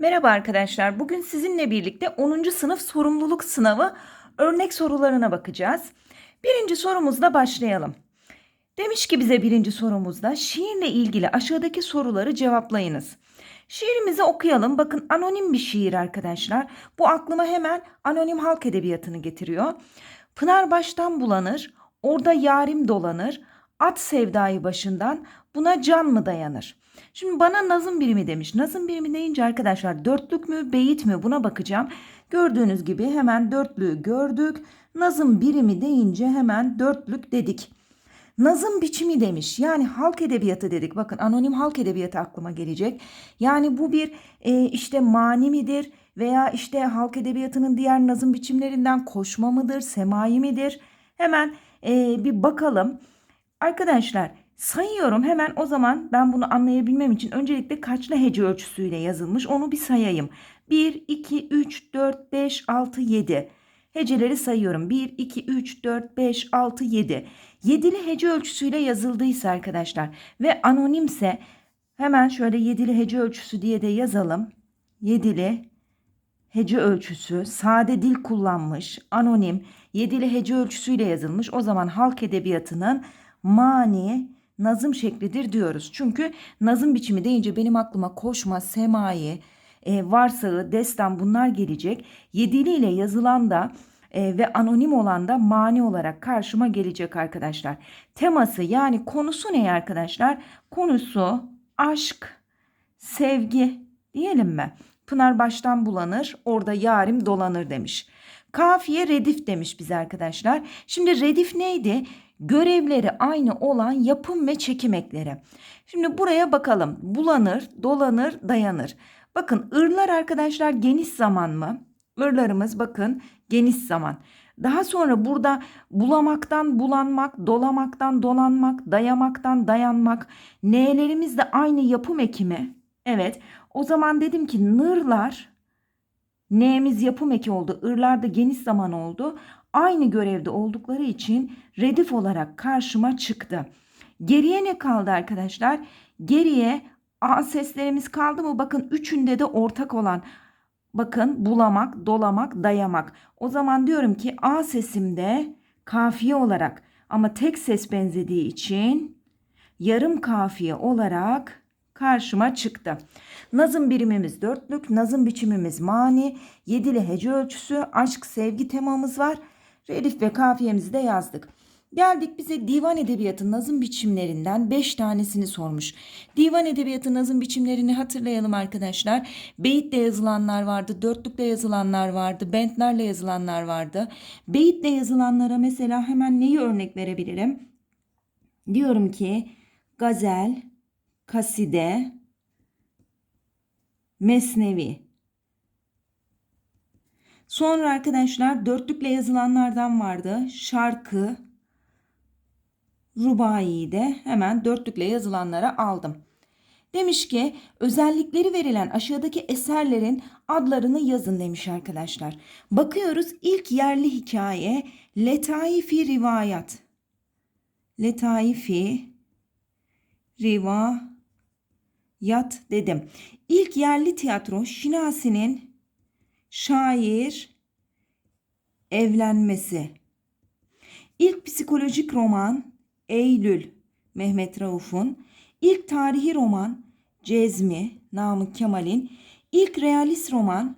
Merhaba arkadaşlar. Bugün sizinle birlikte 10. sınıf sorumluluk sınavı örnek sorularına bakacağız. Birinci sorumuzla başlayalım. Demiş ki bize birinci sorumuzda şiirle ilgili aşağıdaki soruları cevaplayınız. Şiirimizi okuyalım. Bakın anonim bir şiir arkadaşlar. Bu aklıma hemen anonim halk edebiyatını getiriyor. Pınar baştan bulanır, orada yarim dolanır, at sevdayı başından, buna can mı dayanır? Şimdi bana nazım birimi demiş. Nazım birimi deyince arkadaşlar dörtlük mü, beyit mi buna bakacağım. Gördüğünüz gibi hemen dörtlüğü gördük. Nazım birimi deyince hemen dörtlük dedik. Nazım biçimi demiş. Yani halk edebiyatı dedik. Bakın anonim halk edebiyatı aklıma gelecek. Yani bu bir e, işte mani midir veya işte halk edebiyatının diğer nazım biçimlerinden koşma mıdır, semai midir? Hemen e, bir bakalım. Arkadaşlar sayıyorum hemen o zaman ben bunu anlayabilmem için öncelikle kaçlı hece ölçüsüyle yazılmış onu bir sayayım. 1, 2, 3, 4, 5, 6, 7. Heceleri sayıyorum. 1, 2, 3, 4, 5, 6, 7. Yedili hece ölçüsüyle yazıldıysa arkadaşlar ve anonimse hemen şöyle yedili hece ölçüsü diye de yazalım. Yedili hece ölçüsü, sade dil kullanmış, anonim, yedili hece ölçüsüyle yazılmış. O zaman halk edebiyatının mani, nazım şeklidir diyoruz. Çünkü nazım biçimi deyince benim aklıma koşma, semai, e, varsağı, destan bunlar gelecek. Yedili ile yazılan da e, ve anonim olan da mani olarak karşıma gelecek arkadaşlar. Teması yani konusu ne arkadaşlar? Konusu aşk, sevgi diyelim mi? Pınar baştan bulanır, orada yarim dolanır demiş. Kafiye redif demiş bize arkadaşlar. Şimdi redif neydi? Görevleri aynı olan yapım ve çekim ekleri. Şimdi buraya bakalım. Bulanır, dolanır, dayanır. Bakın ırlar arkadaşlar geniş zaman mı? Irlarımız bakın geniş zaman. Daha sonra burada bulamaktan bulanmak, dolamaktan dolanmak, dayamaktan dayanmak. N'lerimiz de aynı yapım ekimi. Evet. O zaman dedim ki nırlar N'miz yapım eki oldu. Irlar da geniş zaman oldu. Aynı görevde oldukları için redif olarak karşıma çıktı. Geriye ne kaldı arkadaşlar? Geriye A seslerimiz kaldı mı? Bakın üçünde de ortak olan bakın bulamak, dolamak, dayamak. O zaman diyorum ki A sesimde kafiye olarak ama tek ses benzediği için yarım kafiye olarak karşıma çıktı. Nazım birimimiz dörtlük, nazım biçimimiz mani, yedili hece ölçüsü, aşk, sevgi temamız var. Redif ve kafiyemizi de yazdık. Geldik bize divan edebiyatı nazım biçimlerinden 5 tanesini sormuş. Divan edebiyatı nazım biçimlerini hatırlayalım arkadaşlar. Beyitle yazılanlar vardı, dörtlükle yazılanlar vardı, bentlerle yazılanlar vardı. Beyitle yazılanlara mesela hemen neyi örnek verebilirim? Diyorum ki gazel, kaside, mesnevi. Sonra arkadaşlar dörtlükle yazılanlardan vardı. Şarkı, rubayiyi de hemen dörtlükle yazılanlara aldım. Demiş ki özellikleri verilen aşağıdaki eserlerin adlarını yazın demiş arkadaşlar. Bakıyoruz ilk yerli hikaye Letaifi Rivayat. Letaifi Rivayat dedim. İlk yerli tiyatro Şinasi'nin şair evlenmesi. İlk psikolojik roman Eylül Mehmet Rauf'un. İlk tarihi roman Cezmi Namık Kemal'in. İlk realist roman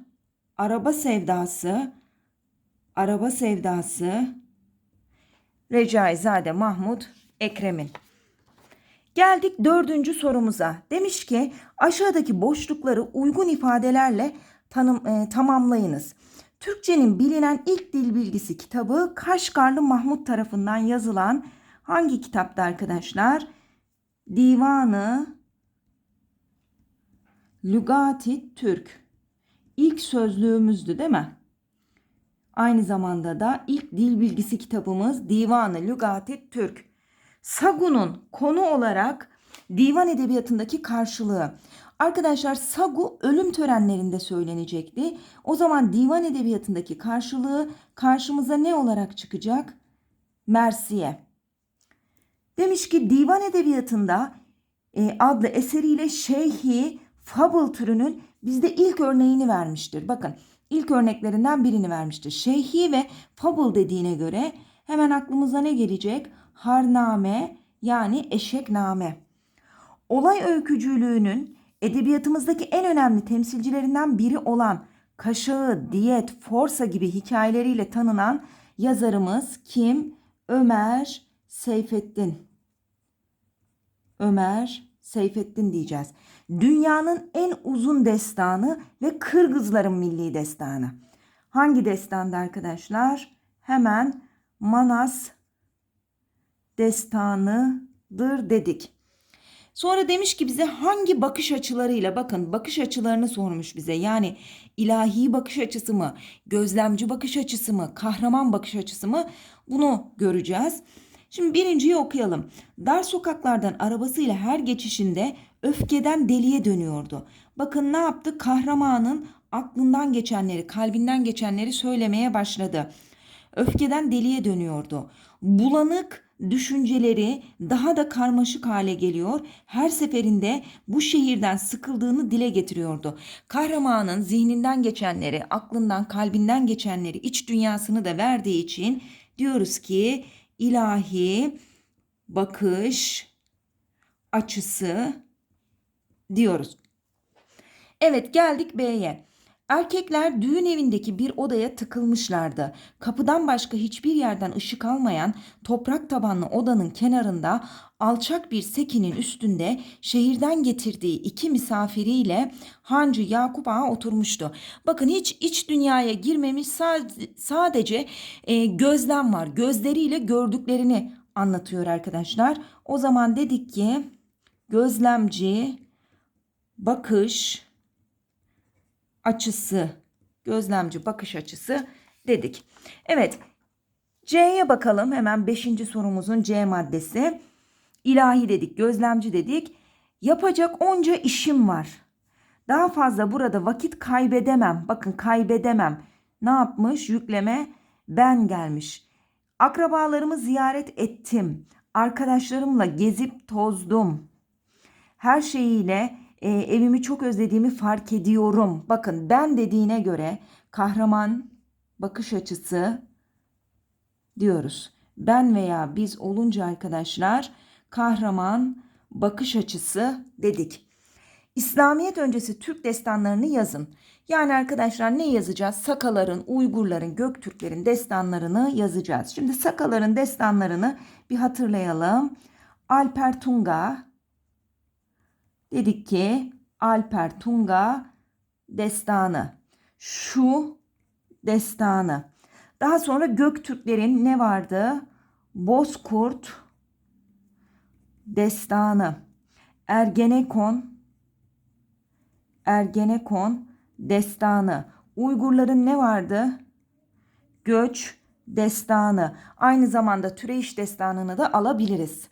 Araba Sevdası Araba Sevdası Recaizade Mahmut Ekrem'in. Geldik dördüncü sorumuza. Demiş ki aşağıdaki boşlukları uygun ifadelerle tanım, e, tamamlayınız. Türkçenin bilinen ilk dil bilgisi kitabı Kaşgarlı Mahmut tarafından yazılan hangi kitapta arkadaşlar? Divanı Lügati Türk. İlk sözlüğümüzdü değil mi? Aynı zamanda da ilk dil bilgisi kitabımız Divanı Lügati Türk. Sagu'nun konu olarak divan edebiyatındaki karşılığı. Arkadaşlar Sagu ölüm törenlerinde söylenecekti. O zaman divan edebiyatındaki karşılığı karşımıza ne olarak çıkacak? Mersiye. Demiş ki divan edebiyatında e, adlı eseriyle Şeyhi Fable türünün bizde ilk örneğini vermiştir. Bakın ilk örneklerinden birini vermiştir. Şeyhi ve fable dediğine göre hemen aklımıza ne gelecek? Harname yani eşekname. Olay öykücülüğünün edebiyatımızdaki en önemli temsilcilerinden biri olan Kaşağı, Diyet, Forsa gibi hikayeleriyle tanınan yazarımız kim? Ömer Seyfettin. Ömer Seyfettin diyeceğiz. Dünyanın en uzun destanı ve Kırgızların milli destanı. Hangi destandı arkadaşlar? Hemen Manas destanıdır dedik. Sonra demiş ki bize hangi bakış açılarıyla bakın bakış açılarını sormuş bize. Yani ilahi bakış açısı mı, gözlemci bakış açısı mı, kahraman bakış açısı mı bunu göreceğiz. Şimdi birinciyi okuyalım. Dar sokaklardan arabasıyla her geçişinde öfkeden deliye dönüyordu. Bakın ne yaptı? Kahramanın aklından geçenleri, kalbinden geçenleri söylemeye başladı. Öfkeden deliye dönüyordu. Bulanık düşünceleri daha da karmaşık hale geliyor. Her seferinde bu şehirden sıkıldığını dile getiriyordu. Kahramanın zihninden geçenleri, aklından, kalbinden geçenleri, iç dünyasını da verdiği için diyoruz ki ilahi bakış açısı diyoruz. Evet geldik B'ye. Erkekler düğün evindeki bir odaya tıkılmışlardı. Kapıdan başka hiçbir yerden ışık almayan toprak tabanlı odanın kenarında alçak bir sekinin üstünde şehirden getirdiği iki misafiriyle Hancı Yakup Ağa oturmuştu. Bakın hiç iç dünyaya girmemiş sadece e, gözlem var. Gözleriyle gördüklerini anlatıyor arkadaşlar. O zaman dedik ki gözlemci bakış açısı, gözlemci bakış açısı dedik. Evet, C'ye bakalım hemen 5. sorumuzun C maddesi. İlahi dedik, gözlemci dedik. Yapacak onca işim var. Daha fazla burada vakit kaybedemem. Bakın kaybedemem. Ne yapmış? Yükleme ben gelmiş. Akrabalarımı ziyaret ettim. Arkadaşlarımla gezip tozdum. Her şeyiyle e, evimi çok özlediğimi fark ediyorum. Bakın ben dediğine göre kahraman bakış açısı diyoruz. Ben veya biz olunca arkadaşlar kahraman bakış açısı dedik. İslamiyet öncesi Türk destanlarını yazın. Yani arkadaşlar ne yazacağız? Sakaların, Uygurların, Göktürklerin destanlarını yazacağız. Şimdi Sakaların destanlarını bir hatırlayalım. Alper Tunga, Dedik ki Alper Tunga destanı. Şu destanı. Daha sonra Göktürklerin ne vardı? Bozkurt destanı. Ergenekon Ergenekon destanı. Uygurların ne vardı? Göç destanı. Aynı zamanda Türeyiş destanını da alabiliriz.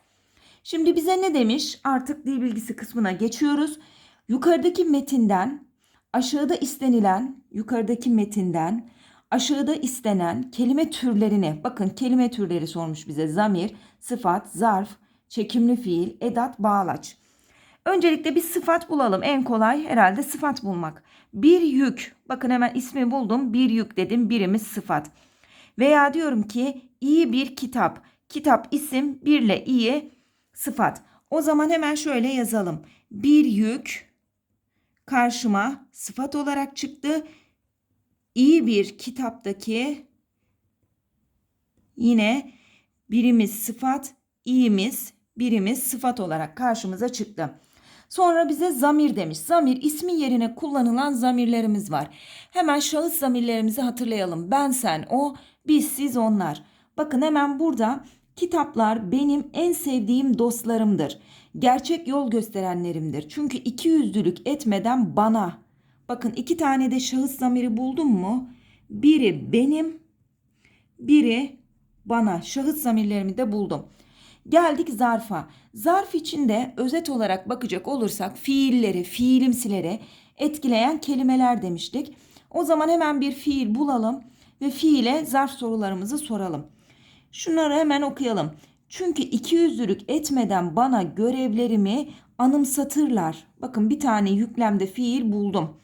Şimdi bize ne demiş? Artık dil bilgisi kısmına geçiyoruz. Yukarıdaki metinden aşağıda istenilen, yukarıdaki metinden aşağıda istenen kelime türlerini, bakın kelime türleri sormuş bize. Zamir, sıfat, zarf, çekimli fiil, edat, bağlaç. Öncelikle bir sıfat bulalım. En kolay herhalde sıfat bulmak. Bir yük. Bakın hemen ismi buldum. Bir yük dedim. Birimiz sıfat. Veya diyorum ki iyi bir kitap. Kitap isim, birle iyi sıfat. O zaman hemen şöyle yazalım. Bir yük karşıma sıfat olarak çıktı. İyi bir kitaptaki yine birimiz sıfat, iyimiz birimiz sıfat olarak karşımıza çıktı. Sonra bize zamir demiş. Zamir ismi yerine kullanılan zamirlerimiz var. Hemen şahıs zamirlerimizi hatırlayalım. Ben, sen, o, biz, siz, onlar. Bakın hemen burada Kitaplar benim en sevdiğim dostlarımdır. Gerçek yol gösterenlerimdir. Çünkü iki yüzlülük etmeden bana. Bakın iki tane de şahıs zamiri buldum mu? Biri benim, biri bana. Şahıs zamirlerimi de buldum. Geldik zarfa. Zarf içinde özet olarak bakacak olursak fiilleri, fiilimsileri etkileyen kelimeler demiştik. O zaman hemen bir fiil bulalım ve fiile zarf sorularımızı soralım. Şunları hemen okuyalım. Çünkü iki yüzlülük etmeden bana görevlerimi anımsatırlar. Bakın bir tane yüklemde fiil buldum.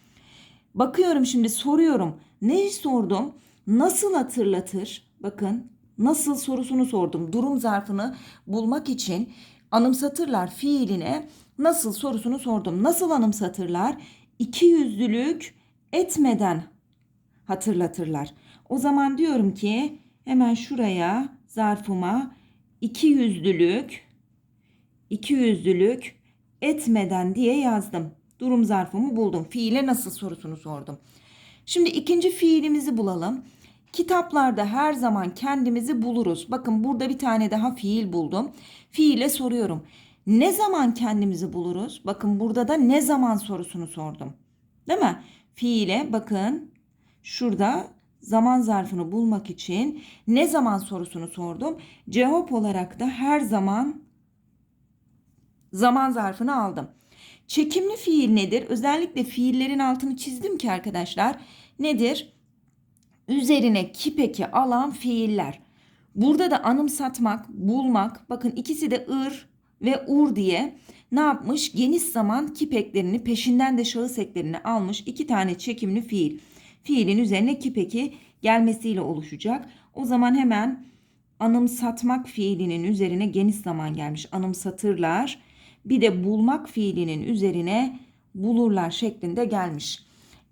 Bakıyorum şimdi soruyorum. Ne sordum? Nasıl hatırlatır? Bakın nasıl sorusunu sordum. Durum zarfını bulmak için anımsatırlar fiiline nasıl sorusunu sordum. Nasıl anımsatırlar? İki yüzlülük etmeden hatırlatırlar. O zaman diyorum ki hemen şuraya zarfıma iki yüzlülük iki yüzlülük etmeden diye yazdım. Durum zarfımı buldum. Fiile nasıl sorusunu sordum. Şimdi ikinci fiilimizi bulalım. Kitaplarda her zaman kendimizi buluruz. Bakın burada bir tane daha fiil buldum. Fiile soruyorum. Ne zaman kendimizi buluruz? Bakın burada da ne zaman sorusunu sordum. Değil mi? Fiile bakın şurada zaman zarfını bulmak için ne zaman sorusunu sordum. Cevap olarak da her zaman zaman zarfını aldım. Çekimli fiil nedir? Özellikle fiillerin altını çizdim ki arkadaşlar. Nedir? Üzerine kipeki alan fiiller. Burada da anımsatmak, bulmak. Bakın ikisi de ır ve ur diye ne yapmış? Geniş zaman kipeklerini peşinden de şahıs eklerini almış. iki tane çekimli fiil. Fiilin üzerine kipeki gelmesiyle oluşacak. O zaman hemen anımsatmak fiilinin üzerine geniş zaman gelmiş. Anımsatırlar. Bir de bulmak fiilinin üzerine bulurlar şeklinde gelmiş.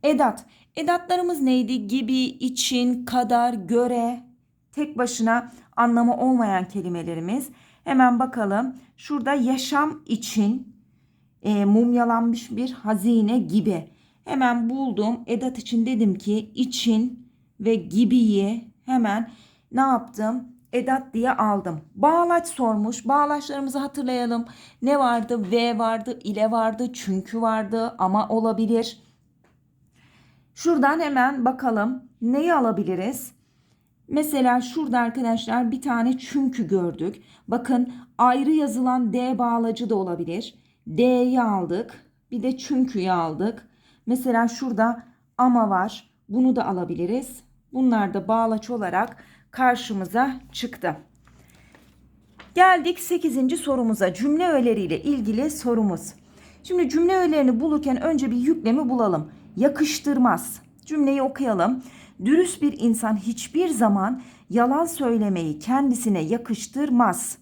Edat. Edatlarımız neydi? Gibi, için, kadar, göre. Tek başına anlamı olmayan kelimelerimiz. Hemen bakalım. Şurada yaşam için e, mumyalanmış bir hazine gibi. Hemen buldum. Edat için dedim ki için ve gibiyi hemen ne yaptım? Edat diye aldım. Bağlaç sormuş. Bağlaçlarımızı hatırlayalım. Ne vardı? V vardı, ile vardı, çünkü vardı, ama olabilir. Şuradan hemen bakalım neyi alabiliriz? Mesela şurada arkadaşlar bir tane çünkü gördük. Bakın ayrı yazılan D bağlacı da olabilir. D'yi aldık. Bir de çünkü'yü aldık. Mesela şurada ama var. Bunu da alabiliriz. Bunlar da bağlaç olarak karşımıza çıktı. Geldik 8. sorumuza. Cümle öğeleriyle ilgili sorumuz. Şimdi cümle öğelerini bulurken önce bir yüklemi bulalım. Yakıştırmaz. Cümleyi okuyalım. Dürüst bir insan hiçbir zaman yalan söylemeyi kendisine yakıştırmaz.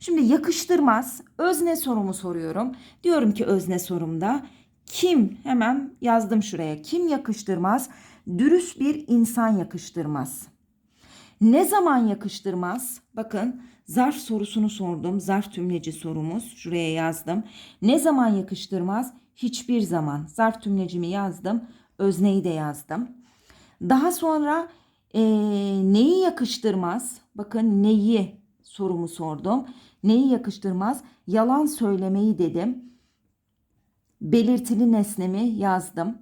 Şimdi yakıştırmaz. Özne sorumu soruyorum. Diyorum ki özne sorumda kim hemen yazdım şuraya. Kim yakıştırmaz? Dürüst bir insan yakıştırmaz. Ne zaman yakıştırmaz? Bakın zarf sorusunu sordum. Zarf tümleci sorumuz. Şuraya yazdım. Ne zaman yakıştırmaz? Hiçbir zaman. Zarf tümlecimi yazdım. Özneyi de yazdım. Daha sonra e, neyi yakıştırmaz? Bakın neyi sorumu sordum. Neyi yakıştırmaz? Yalan söylemeyi dedim. Belirtili nesnemi yazdım.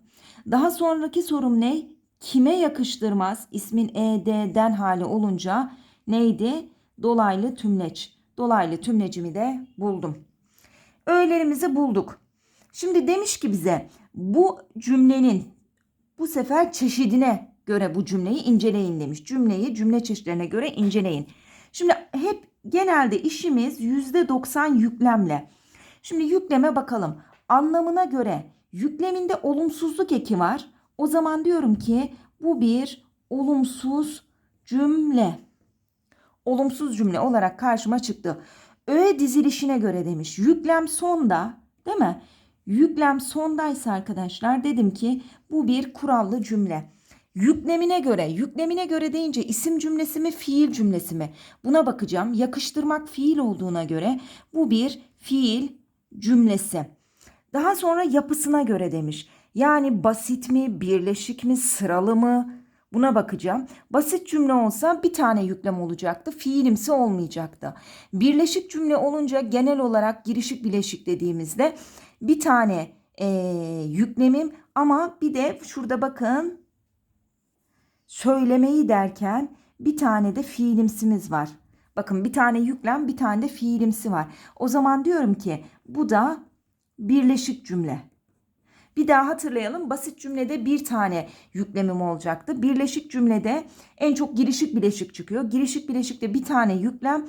Daha sonraki sorum ne? Kime yakıştırmaz? İsmin ED'den hali olunca neydi? Dolaylı tümleç. Dolaylı tümlecimi de buldum. Öğelerimizi bulduk. Şimdi demiş ki bize bu cümlenin bu sefer çeşidine göre bu cümleyi inceleyin demiş. Cümleyi cümle çeşitlerine göre inceleyin. Şimdi hep genelde işimiz %90 yüklemle. Şimdi yükleme bakalım. Anlamına göre yükleminde olumsuzluk eki var. O zaman diyorum ki bu bir olumsuz cümle. Olumsuz cümle olarak karşıma çıktı. Öğe dizilişine göre demiş. Yüklem sonda değil mi? Yüklem sondaysa arkadaşlar dedim ki bu bir kurallı cümle. Yüklemine göre, yüklemine göre deyince isim cümlesi mi, fiil cümlesi mi? Buna bakacağım. Yakıştırmak fiil olduğuna göre bu bir fiil cümlesi. Daha sonra yapısına göre demiş. Yani basit mi, birleşik mi, sıralı mı? Buna bakacağım. Basit cümle olsa bir tane yüklem olacaktı. Fiilimsi olmayacaktı. Birleşik cümle olunca genel olarak girişik bileşik dediğimizde bir tane e, yüklemim ama bir de şurada bakın söylemeyi derken bir tane de fiilimsimiz var. Bakın bir tane yüklem bir tane de fiilimsi var. O zaman diyorum ki bu da birleşik cümle. Bir daha hatırlayalım. Basit cümlede bir tane yüklemim olacaktı. Birleşik cümlede en çok girişik bileşik çıkıyor. Girişik bileşikte bir tane yüklem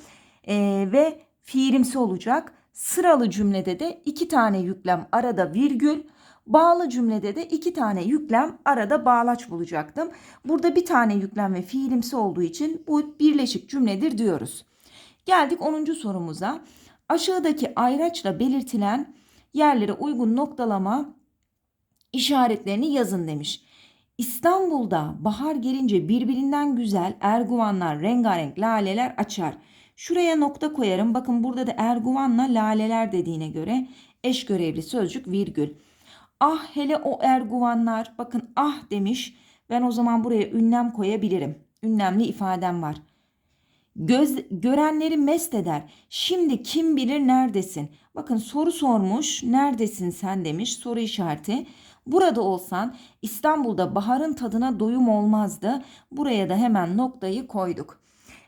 e, ve fiilimsi olacak. Sıralı cümlede de iki tane yüklem arada virgül. Bağlı cümlede de iki tane yüklem arada bağlaç bulacaktım. Burada bir tane yüklem ve fiilimsi olduğu için bu birleşik cümledir diyoruz. Geldik 10. sorumuza. Aşağıdaki ayraçla belirtilen yerlere uygun noktalama işaretlerini yazın demiş. İstanbul'da bahar gelince birbirinden güzel erguvanlar, rengarenk laleler açar. Şuraya nokta koyarım. Bakın burada da erguvanla laleler dediğine göre eş görevli sözcük virgül. Ah hele o erguvanlar. Bakın ah demiş. Ben o zaman buraya ünlem koyabilirim. Ünlemli ifadem var. Göz, görenleri mest eder. Şimdi kim bilir neredesin? Bakın soru sormuş. Neredesin sen demiş. Soru işareti. Burada olsan İstanbul'da baharın tadına doyum olmazdı. Buraya da hemen noktayı koyduk.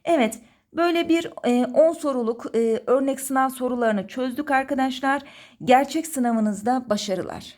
Evet böyle bir 10 soruluk e, örnek sınav sorularını çözdük arkadaşlar. Gerçek sınavınızda başarılar.